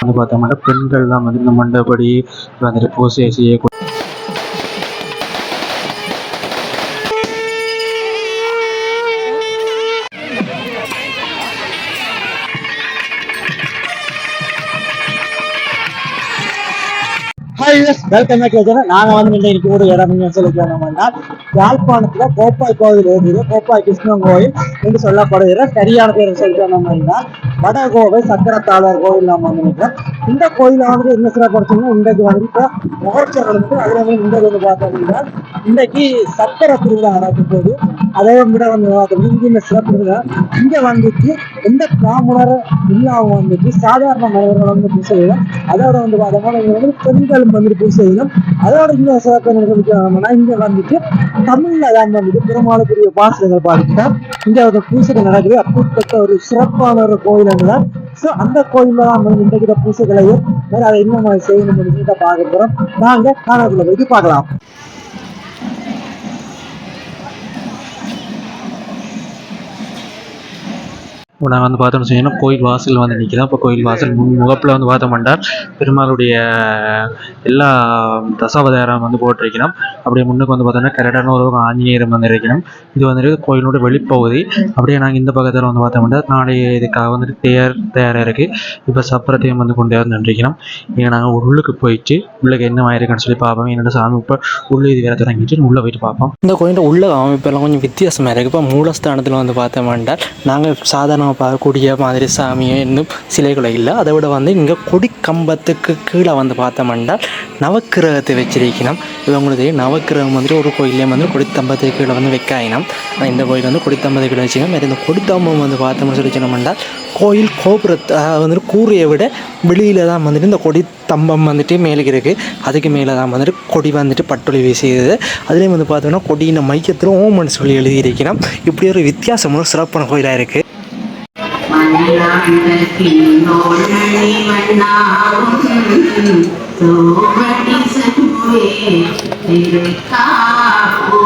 வந்து பார்த்தோம்னா பெண்கள் தான் வந்து இந்த மண்டபடி வந்துட்டு பூசை செய்ய வெல்கம் பேக் டு நாங்க வந்து இன்னைக்கு ஒரு இடம் சொல்லி சொன்னோம்னா யாழ்ப்பாணத்துல கோப்பாய் கோவில் இருக்குது கோப்பாய் கிருஷ்ணன் கோயில் என்று சொல்லப்படுகிற சரியான பேர் சொல்லி சொன்னோம்னா வடகோவை சக்கரத்தாளர் கோவில் நம்ம வந்து நிற்கிறோம். இந்த கோயில என்ன சிறப்படுத்தணும் இன்றைக்கு வந்து இப்போ அதில் வந்து இன்றைக்கு வந்து இந்த அப்படின்னா இன்றைக்கு சக்கரை திருவிழா நடக்கும் போது அதே விட வந்து பார்த்தோம்னா இங்கே சிறப்பு திருவிழா. இங்கே வந்துட்டு எந்த பிராமணர் இல்லாமல் வந்துட்டு சாதாரண மனிதர்கள் வந்து பூசை செய்யலாம். அதோட வந்து பார்த்தோம்னா இங்கே வந்து பெண்களும் வந்துட்டு பூசை செய்யலாம். அதோட இன்னும் சிறப்பு நிகழ்ச்சினா இங்கே வந்துட்டு தமிழில் தான் வந்துட்டு பெருமாளுக்குரிய பாசனங்கள் பார்த்துட்டா இங்கே ஒரு பூசைகள் நடக்குது. அப்படிப்பட்ட ஒரு சிறப்பான ஒரு கோயில் தான் ஸோ அந்த கோயில்ல தான் இந்த இன்றைக்கு பூசைகளையும் வேற அதை இன்னும் செய்யணும் அப்படின்னு பார்க்க போறோம். நாங்க காணக்குள்ள போயிட்டு பார்க்கலாம். இப்போ நாங்கள் வந்து பார்த்தோம்னு சொன்னீங்கன்னா கோயில் வாசல் வந்து நிற்கிறோம் இப்போ கோயில் வாசல் முன் முகப்பில் வந்து பார்த்தோம்னா பெருமாளுடைய எல்லா தசாவதாரம் வந்து போட்டிருக்கணும். அப்படியே முன்னுக்கு வந்து பார்த்தோம்னா கரெக்டான ஒரு ஆஞ்சநேயரம் வந்து இருக்கணும். இது வந்துட்டு கோயிலோட வெளிப்பகுதி. அப்படியே நாங்கள் இந்த பக்கத்தில் வந்து பார்த்தோம்னா நாளைய இதுக்காக வந்துட்டு தேர் தயாராக இருக்குது இப்போ சப்பரத்தையும் வந்து கொண்டு வந்து நின்றுக்கணும் இங்கே நாங்கள் உள்ளுக்கு போயிட்டு உள்ளுக்கு என்ன ஆயிருக்குன்னு சொல்லி பார்ப்போம். என்னோட சாமி இப்போ உள்ளே இது வேறு தொடங்கிட்டு உள்ளே போயிட்டு பார்ப்போம். இந்த கோயிலோட உள்ள அமைப்பெல்லாம் கொஞ்சம் வித்தியாசமாக இருக்குது இப்போ மூலஸ்தானத்தில் வந்து பார்த்தோம்னா நாங்கள் நம்ம பார்க்கக்கூடிய மாதிரி சாமியோ இன்னும் சிலைகளை இல்லை. அதை விட வந்து இங்கே கொடிக்கம்பத்துக்கு கீழே வந்து பார்த்தோம்னால் நவக்கிரகத்தை வச்சிருக்கணும் இவங்களுடைய நவக்கிரகம் வந்து ஒரு கோயிலே வந்து கொடித்தம்பத்துக்கு கீழே வந்து வைக்காயினம். இந்த கோயில் வந்து கொடித்தம்பத்துக்கு கீழே வச்சுக்கணும் இந்த கொடித்தம்பம் வந்து பார்த்தோம்னு சொல்லி சொன்னோம்னா கோயில் கோபுரத்தை வந்துட்டு கூரையை விட வெளியில் தான் வந்துட்டு இந்த கொடி தம்பம் வந்துட்டு மேலே இருக்குது அதுக்கு மேலே தான் வந்துட்டு கொடி வந்துட்டு பட்டொலி வீசியது. அதுலேயும் வந்து பார்த்தோம்னா கொடியின் மையத்தில் ஓமன் சொல்லி எழுதியிருக்கிறோம். இப்படி ஒரு வித்தியாசமான சிறப்பான கோயிலாக இருக்குது മണ്ണാകും സോവടി സർവേ കാപ്പൂ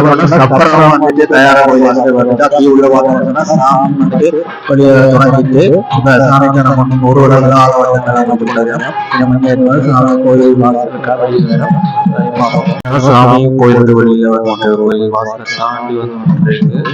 பார்த்தோம்னா சப்பரம் வந்துட்டு தயாரா போய் வந்து வந்துட்டு அப்படியே உள்ள பார்த்தோம்னா சாமி வந்துட்டு வெளியே தொடங்கிட்டு இப்ப சாமிக்கான மண் ஒரு ஒரு ஆள வந்து சாமி கோயில் வரும். சாமி கோயில் வெளியில வந்து கோயில் வாசலை தாண்டி வந்து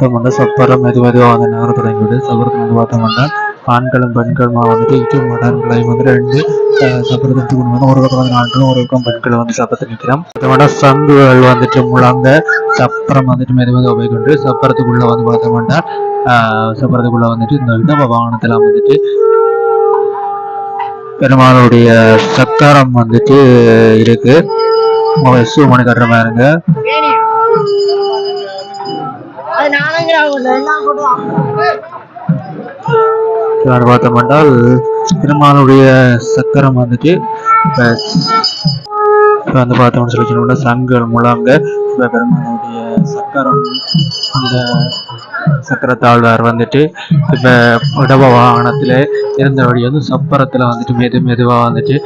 பார்த்தோம்னா சப்பரம் மெது மெதுவாக வந்து நகர தொடங்கிவிடு. சப்பரத்தில் வந்து பார்த்தோம்னா ஆண்களும் பெண்களுமா வந்துட்டு இட்டு மடங்களையும் வந்து ரெண்டு அஹ், சப்பரத்துக்கு கொண்டு வந்து ஒரு பக்கம் வந்து ஆண்களும் ஒரு பக்கம் பெண்களும் வந்து சப்பரத்தை நிற்கிறோம் பார்த்தோம்னா சங்குகள் வந்துட்டு முழங்க சப்பரம் வந்துட்டு மெதுவாக உபயோகிக்கொண்டு சப்பரத்துக்குள்ள வந்து பார்த்தோம்னா ஆஹ், சப்பரத்துக்குள்ள வந்துட்டு இந்த விதவ வாகனத்தில் வந்துட்டு பெருமாளுடைய சத்தாரம் வந்துட்டு இருக்கு. சூ மணி கட்டுற மாதிரிங்க பார்த்தோம் என்றால் திருமாலுடைய சக்கரம் வந்துட்டு இப்ப வந்து பார்த்தோம்னு சொல்லி சொன்னோம்னா சங்குகள் முழங்க பெருமானுடைய பெருமாளுடைய சக்கரம் அந்த சக்கரத்தாழ்வார் வந்துட்டு இப்போ இடவ வாகனத்தில் இருந்தபடி வந்து சப்பரத்தில் வந்துட்டு மெது மெதுவாக வந்துட்டு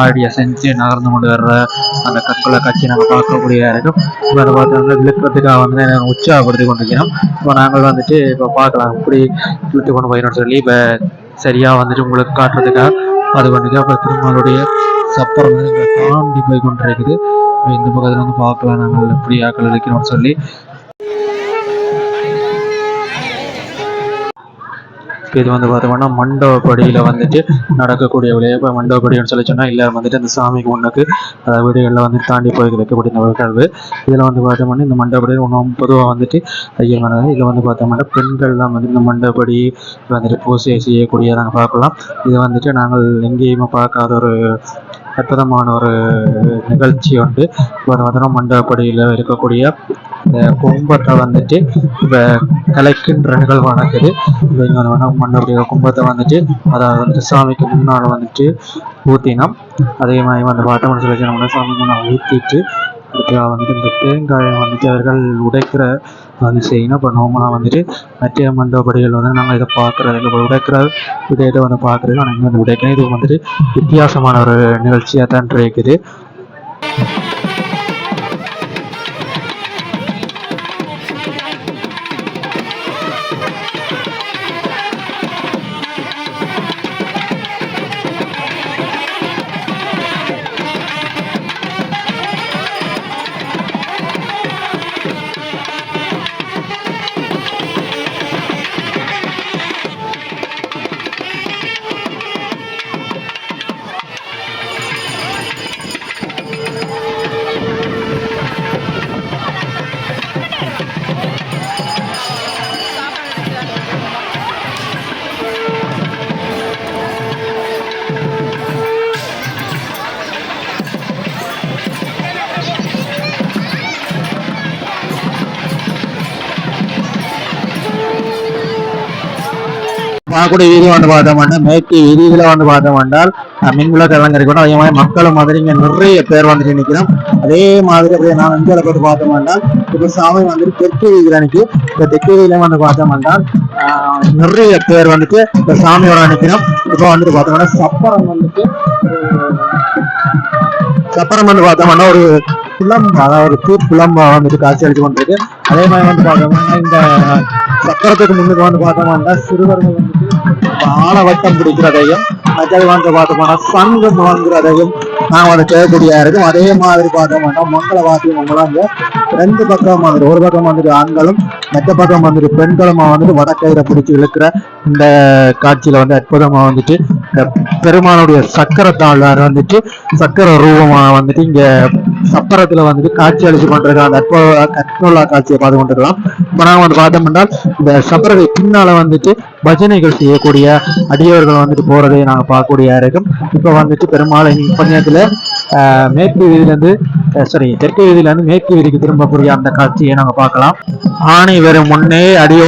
ஆடியை செஞ்சு நகர்ந்து கொண்டு வர்ற அந்த கற்களை காட்சி நாங்கள் பார்க்கக்கூடிய இருக்கும் இப்போ அதை பார்த்தோம்னா விழுக்கிறதுக்காக வந்து நாங்கள் உற்சாகப்படுத்தி கொண்டிருக்கிறோம். இப்போ நாங்கள் வந்துட்டு இப்போ பார்க்கலாம். இப்படி விட்டு கொண்டு போயிடணும்னு சொல்லி இப்போ சரியாக வந்துட்டு உங்களுக்கு காட்டுறதுக்காக அது பண்ணிட்டு அப்புறம் திருமாலுடைய சப்பரம் வந்து தாண்டி போய் கொண்டிருக்குது. இருக்குது இந்த பக்கத்தில் வந்து பார்க்கலாம். நாங்கள் எப்படி ஆக்கள் இருக்கிறோம்னு சொல்லி இது வந்து பார்த்தோம்னா மண்டபப்படியில் வந்துட்டு நடக்கக்கூடிய விளையா இப்போ மண்டபப்படின்னு சொல்லி சொன்னால் இல்லை வந்துட்டு அந்த சாமிக்கு முன்னுக்கு அதாவது வீடுகளில் வந்து தாண்டி போய் வைக்கக்கூடிய இந்த நிகழ்வு இதில் வந்து பார்த்தோம்னா இந்த மண்டபப்படி ஒன்றும் பொதுவாக வந்துட்டு ஐயர் இதில் வந்து பார்த்தோம்னா பெண்கள் தான் வந்து இந்த மண்டபப்படி வந்துட்டு பூசை செய்யக்கூடிய நாங்கள் பார்க்கலாம். இது வந்துட்டு நாங்கள் எங்கேயுமே பார்க்காத ஒரு அற்புதமான ஒரு நிகழ்ச்சி உண்டு. ஒரு மண்டபப்படியில் இருக்கக்கூடிய இந்த கும்பத்தை வந்துட்டு இப்போ கலைக்கின்ற நிகழ்வு நடக்குது. இப்போ இங்கே வந்து கும்பத்தை வந்துட்டு அதாவது வந்து சாமிக்கு முன்னால் வந்துட்டு ஊற்றினோம் அதே மாதிரி வந்து பார்த்தோம்னு சொல்லி நம்ம சாமி முன்னால் ஊற்றிட்டு அதுக்காக வந்துட்டு இந்த தேங்காயை வந்துட்டு அவர்கள் உடைக்கிற வந்து செய்யணும். இப்போ நார்மலாக வந்துட்டு மற்ற மண்டபடிகள் வந்து நாங்கள் இதை பார்க்குறது இல்லை. உடைக்கிற இதை வந்து பார்க்குறது ஆனால் இங்கே வந்து உடைக்கணும். இது வந்துட்டு வித்தியாசமான ஒரு நிகழ்ச்சியாக தான் இருக்குது. பார்க்கக்கூடிய வீதி வந்து பார்த்தோம்னா மேற்கு வீதியில வந்து பார்த்தோம்னால் மின்விளக்கு அலங்கரி கூட அதே மாதிரி மக்களும் மாதிரி இங்கே நிறைய பேர் வந்துட்டு நிற்கிறோம். அதே மாதிரி அப்படியே நான் இந்தியாவில் போட்டு பார்த்தோம்னா இப்போ சாமி வந்துட்டு தெற்கு வீதியில் நிற்கி இப்போ தெற்கு வீதியில வந்து பார்த்தோம்னா ஆஹ், நிறைய பேர் வந்துட்டு இந்த சாமியோட நிற்கிறோம். இப்போ வந்துட்டு பார்த்தோம்னா சப்பரம் வந்துட்டு சப்பரம் வந்து பார்த்தோம்னா ஒரு புலம்பு அதாவது ஒரு தூ புலம்பா வந்துட்டு காட்சி அளித்து கொண்டிருக்கு. அதே மாதிரி வந்து பார்த்தோம்னா இந்த சக்கரத்துக்கு முன்னுக்கு வந்து பார்த்தோம்னா சிறுவர்கள் வந்துட்டு ஆழவட்டம் பிடிக்கிறதையும் மற்றது வந்து பார்த்தோம்னா சங்கம் வாங்குறதையும் நான் வந்து கேட்கக்கூடிய இருக்கும். அதே மாதிரி பார்த்தோம்னா மங்கள வாத்தியம் அவங்களாம் ரெண்டு பக்கம் வந்துட்டு ஒரு பக்கம் வந்துட்டு ஆண்களும் மற்ற பக்கம் வந்துட்டு பெண்களும் வந்துட்டு வடக்கயிறை பிடிச்சி இழுக்கிற இந்த காட்சியில வந்து அற்புதமா வந்துட்டு இந்த பெருமானுடைய சக்கரத்தாழ்வார் வந்துட்டு சக்கர ரூபமா வந்துட்டு இங்க சப்பரத்துல வந்துட்டு காட்சி அளிச்சு கொண்டிருக்க அந்த அற்புத கற்புள்ள காட்சியை பார்த்து கொண்டிருக்கலாம். இப்ப பார்த்தோம் என்றால் இந்த சபரகை பின்னால வந்துட்டு பஜனைகள் செய்யக்கூடிய அடியவர்கள் வந்துட்டு போறதை நாங்க பார்க்கக்கூடிய இருக்கும் இப்ப வந்துட்டு பெரும்பாலும் பஞ்சத்துல மேற்கு வீதியிலிருந்து சாரி தெற்கு வீதியிலிருந்து மேற்கு வீதிக்கு திரும்பக்கூடிய அந்த காட்சியை நாங்க பார்க்கலாம். ஆணை வரும் முன்னே அடியோ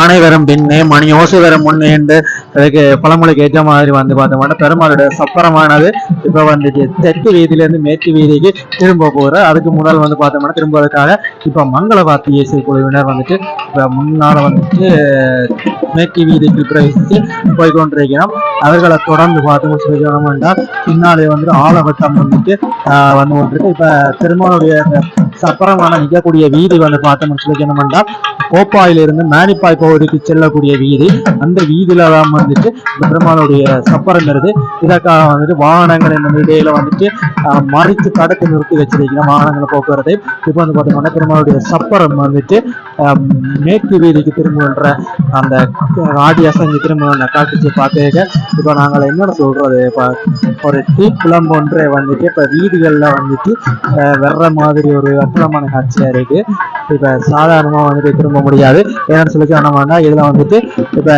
ஆணை வரும் பின்னே மணி ஓசை வரும் முன்னே என்று அதுக்கு பழமொழிக்கு ஏற்ற மாதிரி வந்து பார்த்தோம்னா பெருமாளுடைய சப்பரமானது இப்ப வந்துட்டு தெற்கு வீதியிலிருந்து மேற்கு வீதிக்கு திரும்ப போற அதுக்கு முதல் வந்து பார்த்தோம்னா திரும்புவதற்காக இப்ப மங்கள வாத்திய இசை குழுவினர் வந்துட்டு இப்ப முன்னால வந்துட்டு மேற்கு வீதிக்கு பிரவேசித்து போய்கொண்டிருக்கிறோம். அவர்களை தொடர்ந்து பார்த்து சொல்லிக்கணும் என்றால் பின்னாலே வந்துட்டு ஆலவட்டம் வந்துட்டு வந்து கொண்டிருக்கு. இப்ப பெருமாளுடைய சப்பரமான நிற்கக்கூடிய வீதி வந்து பார்த்தோம்னு சொல்லிக்கணும் என்றால் கோப்பாயிலிருந்து மேனிப்பாய் பகுதிக்கு செல்லக்கூடிய வீதி. அந்த வீதியில தான் வந்துட்டு இந்த பெருமாளுடைய சப்பரங்கிறது இதற்காக வந்துட்டு வாகனங்கள் இந்த இடையில வந்துட்டு ஆஹ், மறித்து தடுத்து நிறுத்தி வச்சிருக்கிறோம் வாகனங்களை போக்குவரத்தை இப்போ வந்து பார்த்தோம்னா பெருமாளுடைய சப்பரம் வந்துட்டு மேற்கு வீதிக்கு திரும்புகின்ற அந்த ஆடி அசைஞ்சு திரும்ப காட்சியை பார்த்துக்க. இப்போ நாங்கள் என்னென்ன சொல்றது இப்போ ஒரு டீ குழம்பு ஒன்றை வந்துட்டு இப்போ வீதிகளில் வந்துட்டு வர்ற மாதிரி ஒரு அற்புதமான காட்சியாக இருக்கு. இப்போ சாதாரணமாக வந்துட்டு திரும்ப முடியாது. ஏன்னு சொல்லி சொன்னோம்னா இதில் வந்துட்டு இப்போ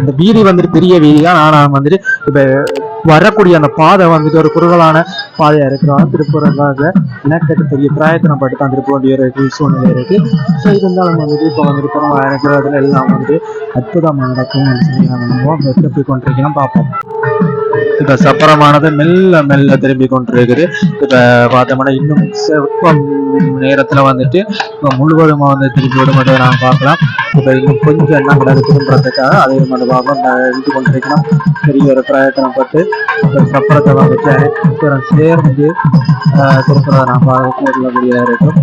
இந்த வீதி வந்துட்டு பெரிய வீதி தான் ஆனால் வந்துட்டு இப்போ வரக்கூடிய அந்த பாதை வந்துட்டு ஒரு குறுகலான பாதையா இருக்கிறோம் திருப்பூரங்காக எனக்கு பெரிய பிராயத்தனம் பட்டு தான் திருப்ப வேண்டிய ஒரு சூழ்நிலை இருக்கு. ஸோ இருந்தாலும் வந்துட்டு இப்போ வந்துட்டு பெருமாள் இருக்கிறதுல எல்லாம் வந்துட்டு அற்புதமாக நடக்கும் சொல்லி நம்ம திருப்பி கொண்டிருக்கிறோம் பார்ப்போம். இப்ப சப்பரமானது மெல்ல மெல்ல திரும்பி கொண்டிருக்குது. இப்ப பார்த்தோம்னா இன்னும் சிற்பம் நேரத்துல வந்துட்டு முழுவதுமாக முழுவதுமா வந்து திரும்பி மட்டும் நாம் பார்க்கலாம். இப்ப இன்னும் கொஞ்சம் என்ன கிடக்கு திரும்புறதுக்காக அதையும் வந்து பார்ப்போம் இந்த இது கொண்டிருக்கிறோம் பெரிய ஒரு பிரயத்தனப்பட்டு இந்த சப்பரத்தை வந்துட்டு அனைத்தும் சேர்ந்து ஆஹ், திருப்புறதை நாம் பார்க்கக்கூடிய இருக்கும்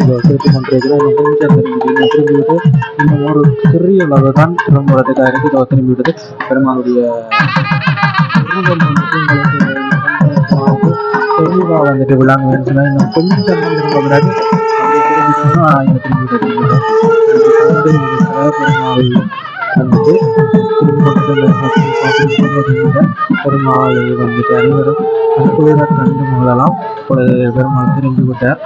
இதை திருப்பி கொண்டிருக்கிறோம். கொஞ்சம் திரும்பி திரும்பிவிட்டு இன்னும் ஒரு சிறிய அளவு தான் திரும்புறதுக்காக இருக்கு இதை திரும்பி விடுது. பெருமாளுடைய தெளிவாக வந்துட்டு திரும்பிட்டோம்னா சொன்னால் திரும்பி திரும்பிடும் வந்து இந்த சிவபெருமாள் வந்துட்டு திரும்ப வந்துட்டு அனைவரும் அற்புத கண்டு முதலாம் பெருமாள் திரும்பி விட்டார்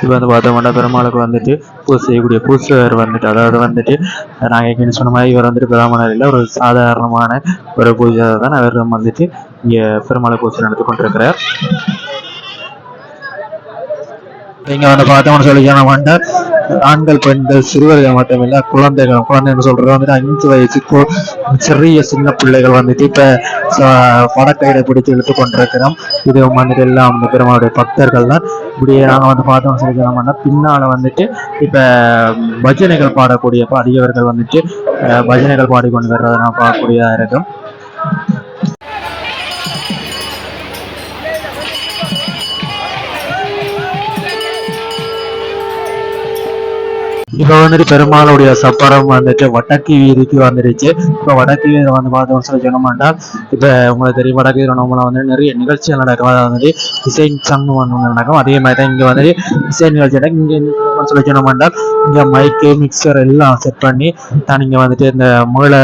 இப்போ வந்து பார்த்தோம்னா பெருமாளுக்கு வந்துட்டு பூஜை செய்யக்கூடிய பூசர் வந்துட்டு அதாவது வந்துட்டு நாங்கள் ஏற்கனவே சொன்ன மாதிரி இவர் வந்துட்டு பிராமணர் இல்லை ஒரு சாதாரணமான ஒரு பூஜை தான். அவர் வந்துட்டு இங்கே பெருமாளை பூஜை நடத்தி கொண்டிருக்கிறார். இங்க வந்து பார்த்தோம்னு சொல்லி சொன்ன ஆண்கள் பெண்கள் சிறுவர்கள் மட்டுமில்ல குழந்தைகள் குழந்தைன்னு சொல்றது வந்துட்டு அஞ்சு வயசு சிறிய சின்ன பிள்ளைகள் வந்துட்டு இப்ப ச- படக்கையிட பிடிச்சு இழுத்து கொண்டிருக்கிறோம். இது வந்துட்டு எல்லாம் வந்து பெருமாளுடைய பக்தர்கள் தான். இப்படியே நாங்கள் வந்து பார்த்தோம் சொல்லிக்கிறோம்னா பின்னால் பின்னால வந்துட்டு இப்ப பஜனைகள் பாடக்கூடிய பாடியவர்கள் வந்துட்டு அஹ், பஜனைகள் பாடிக்கொண்டு வர்றதை நான் பார்க்கக்கூடியதாக இருக்கும். இப்போ வந்துட்டு பெருமாளுடைய சப்பரம் வந்துட்டு வடக்கு வீதிக்கு வந்துருச்சு. இப்போ வடக்கு வீதி வந்து பார்த்தோம் சொல்லி சொன்னோம்னா இப்போ உங்களுக்கு தெரியும் வடக்கு வீதி நம்மள வந்து நிறைய நிகழ்ச்சிகள் நடக்கும். அதாவது வந்துட்டு இசை சங்கம் ஒன்று நடக்கும். அதே மாதிரி தான் இங்க வந்துட்டு இசை நிகழ்ச்சி நடக்கும். இங்க என்ன சொல்லி சொன்னோம்னா இங்க மைக்கு மிக்சர் எல்லாம் செட் பண்ணி தான் இங்க வந்துட்டு இந்த மூளை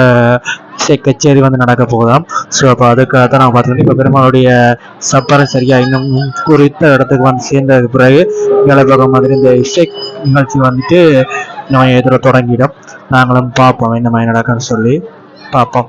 இசை கச்சேரி வந்து நடக்க போகுதாம். ஸோ அப்போ அதுக்காக தான் நான் பார்த்தேன் இப்போ பெருமாளுடைய சப்பரம் சரியா இன்னும் குறித்த இடத்துக்கு வந்து சேர்ந்ததுக்கு பிறகு வேலை பக்கம் மாதிரி இந்த இசை நிகழ்ச்சி வந்துட்டு நம்ம எதிர தொடங்கிடும். நாங்களும் பார்ப்போம் என்ன மாதிரி நடக்குன்னு சொல்லி பார்ப்போம்.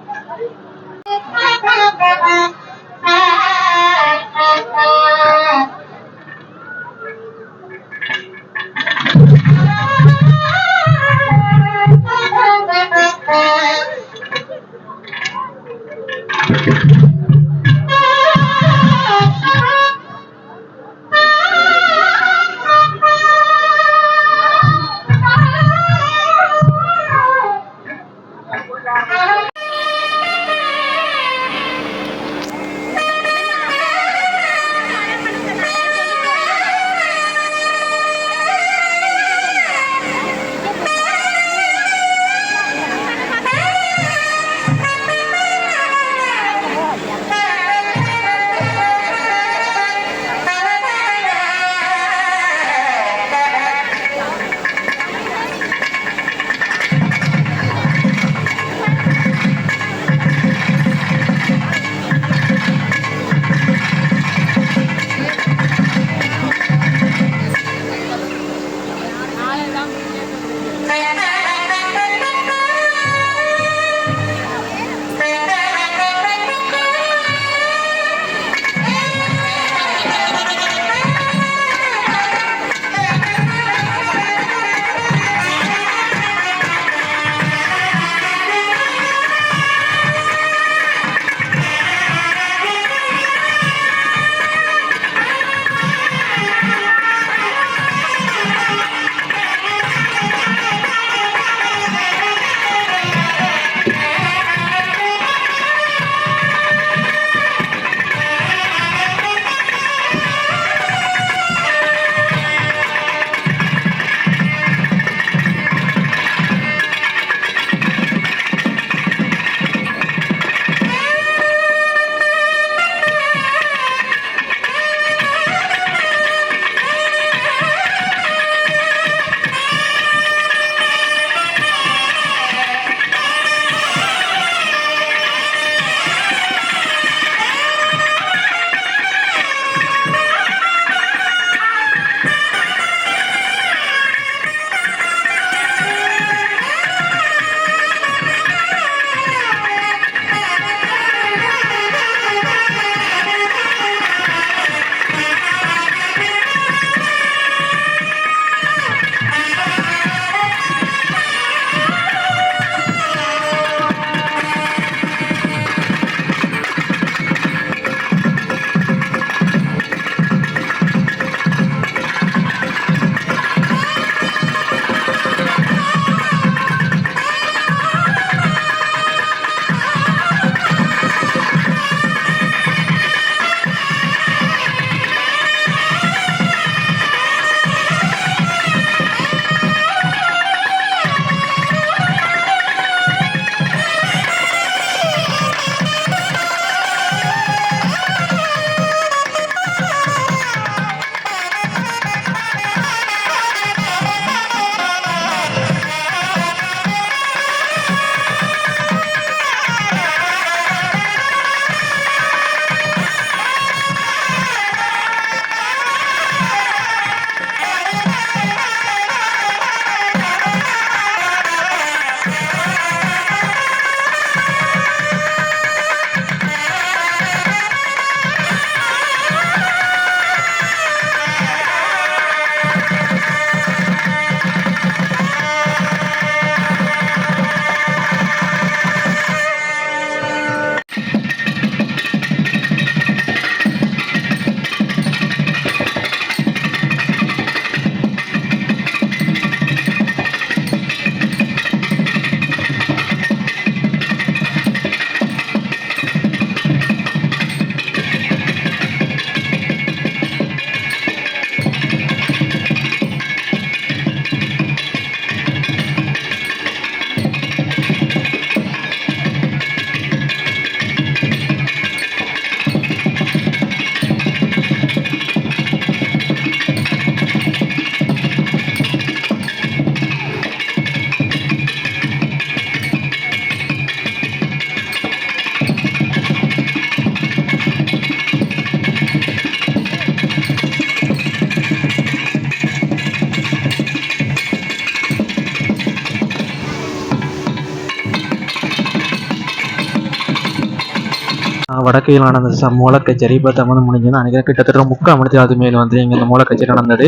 வடக்கையில் நடந்த ச மூலக்கச்சேரி. இப்போ தமிழ் முடிஞ்சது அன்றைக்கி கிட்டத்தட்ட முக்கால் மணி அது மேல் வந்து இங்கே இந்த மூலக்கச்சேரி நடந்தது.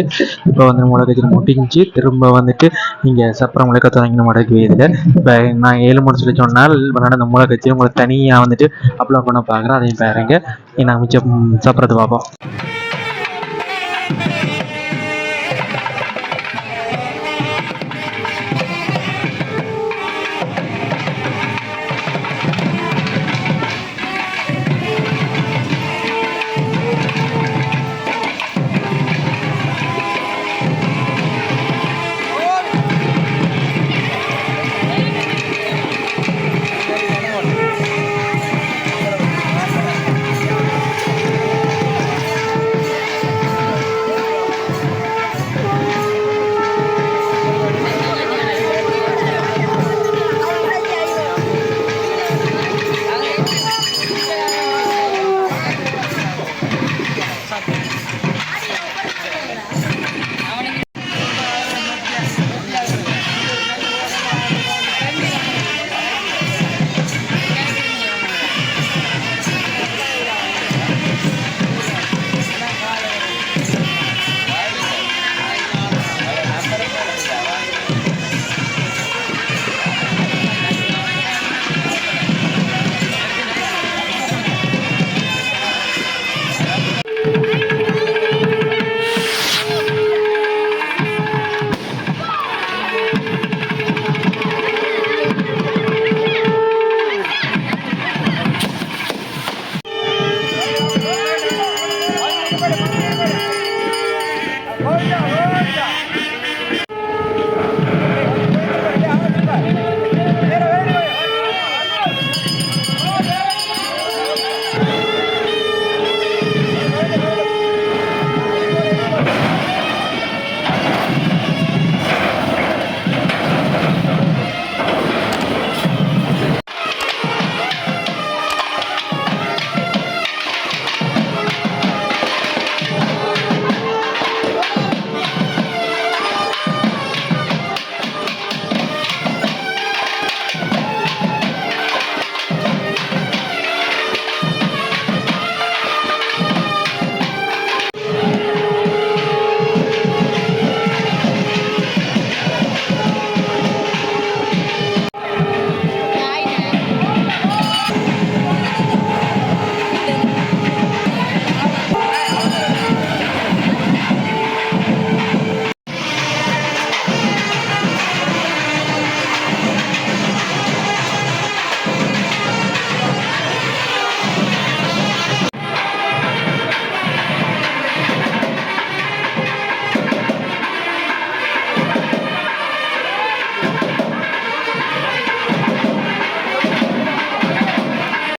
இப்போ வந்து மூலக்கச்சேரி முடிஞ்சு திரும்ப வந்துட்டு இங்கே சப்பரம் முளைக்க தொடங்கின மடக்கு இதில் இப்போ நான் ஏழு மணி சொல்லி சொன்னால் இப்போ நடந்த மூலக்கச்சேரி உங்களுக்கு தனியாக வந்துட்டு அப்லோட் பண்ண பார்க்குறேன். அதையும் பாருங்க. நான் மிச்சம் சப்பரத்தை பார்ப்போம்.